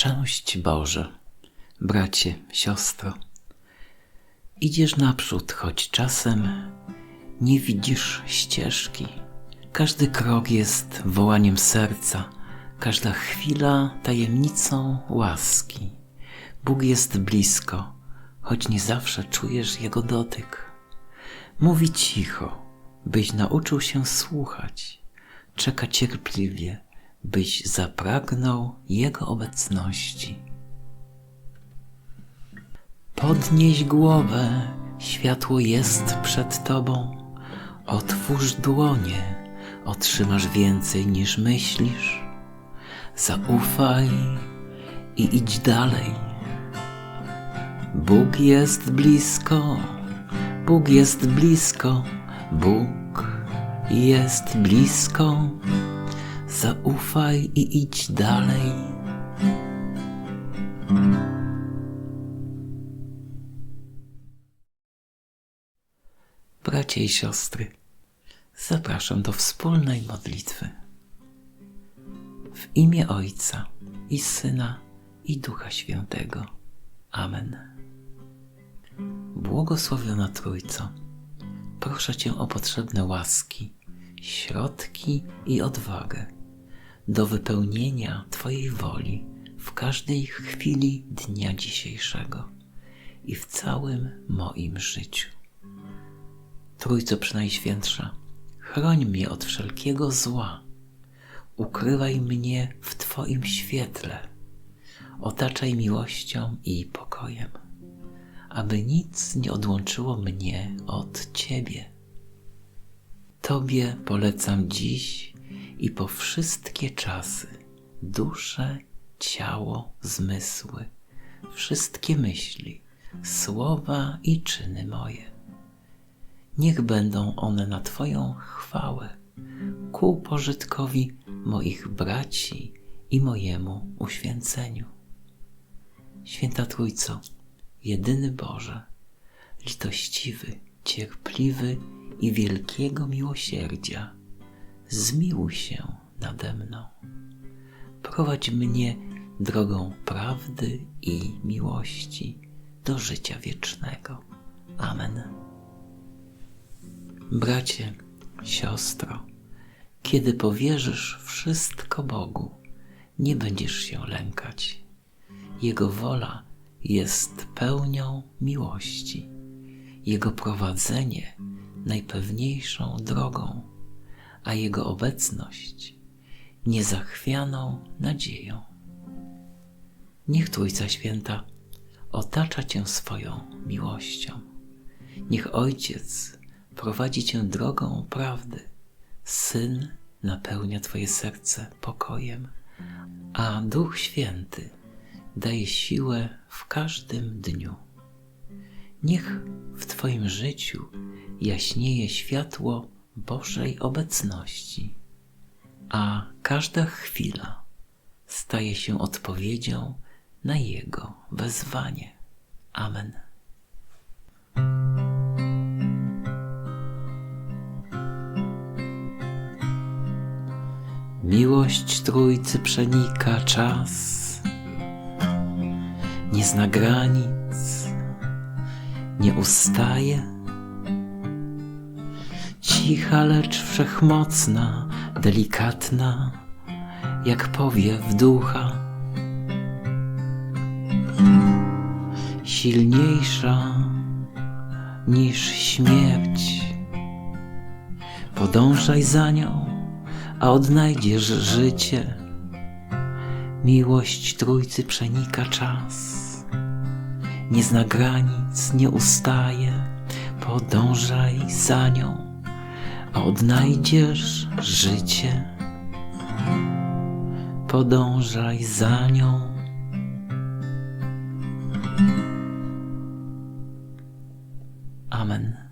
Szczęść Boże, bracie, siostro. Idziesz naprzód, choć czasem nie widzisz ścieżki. Każdy krok jest wołaniem serca, każda chwila tajemnicą łaski. Bóg jest blisko, choć nie zawsze czujesz Jego dotyk. Mówi cicho, byś nauczył się słuchać. Czeka cierpliwie, byś zapragnął Jego obecności. Podnieś głowę, światło jest przed Tobą. Otwórz dłonie, otrzymasz więcej niż myślisz. Zaufaj i idź dalej. Bóg jest blisko, Bóg jest blisko, Bóg jest blisko. Zaufaj i idź dalej. Bracia i siostry, zapraszam do wspólnej modlitwy. W imię Ojca i Syna i Ducha Świętego. Amen. Błogosławiona Trójco, proszę Cię o potrzebne łaski, środki i odwagę do wypełnienia Twojej woli w każdej chwili dnia dzisiejszego i w całym moim życiu. Trójco Przenajświętsza, chroń mnie od wszelkiego zła, ukrywaj mnie w Twoim świetle, otaczaj miłością i pokojem, aby nic nie odłączyło mnie od Ciebie. Tobie polecam dziś i po wszystkie czasy duszę, ciało, zmysły, wszystkie myśli, słowa i czyny moje. Niech będą one na Twoją chwałę, ku pożytkowi moich braci i mojemu uświęceniu. Święta Trójco, jedyny Boże, litościwy, cierpliwy i wielkiego miłosierdzia, zmiłuj się nade mną. Prowadź mnie drogą prawdy i miłości do życia wiecznego. Amen. Bracie, siostro, kiedy powierzysz wszystko Bogu, nie będziesz się lękać. Jego wola jest pełnią miłości, Jego prowadzenie najpewniejszą drogą, a Jego obecność niezachwianą nadzieją. Niech Trójca Święta otacza Cię swoją miłością. Niech Ojciec prowadzi Cię drogą prawdy. Syn napełnia Twoje serce pokojem, a Duch Święty daje siłę w każdym dniu. Niech w Twoim życiu jaśnieje światło Bożej obecności, a każda chwila staje się odpowiedzią na Jego wezwanie. Amen. Miłość Trójcy przenika czas, nie zna granic, nie ustaje. Cicha, lecz wszechmocna, delikatna, jak powiew ducha. Silniejsza niż śmierć. Podążaj za nią, a odnajdziesz życie. Miłość Trójcy przenika czas. Nie zna granic, nie ustaje. Podążaj za nią, odnajdziesz życie. Podążaj za nią. Amen.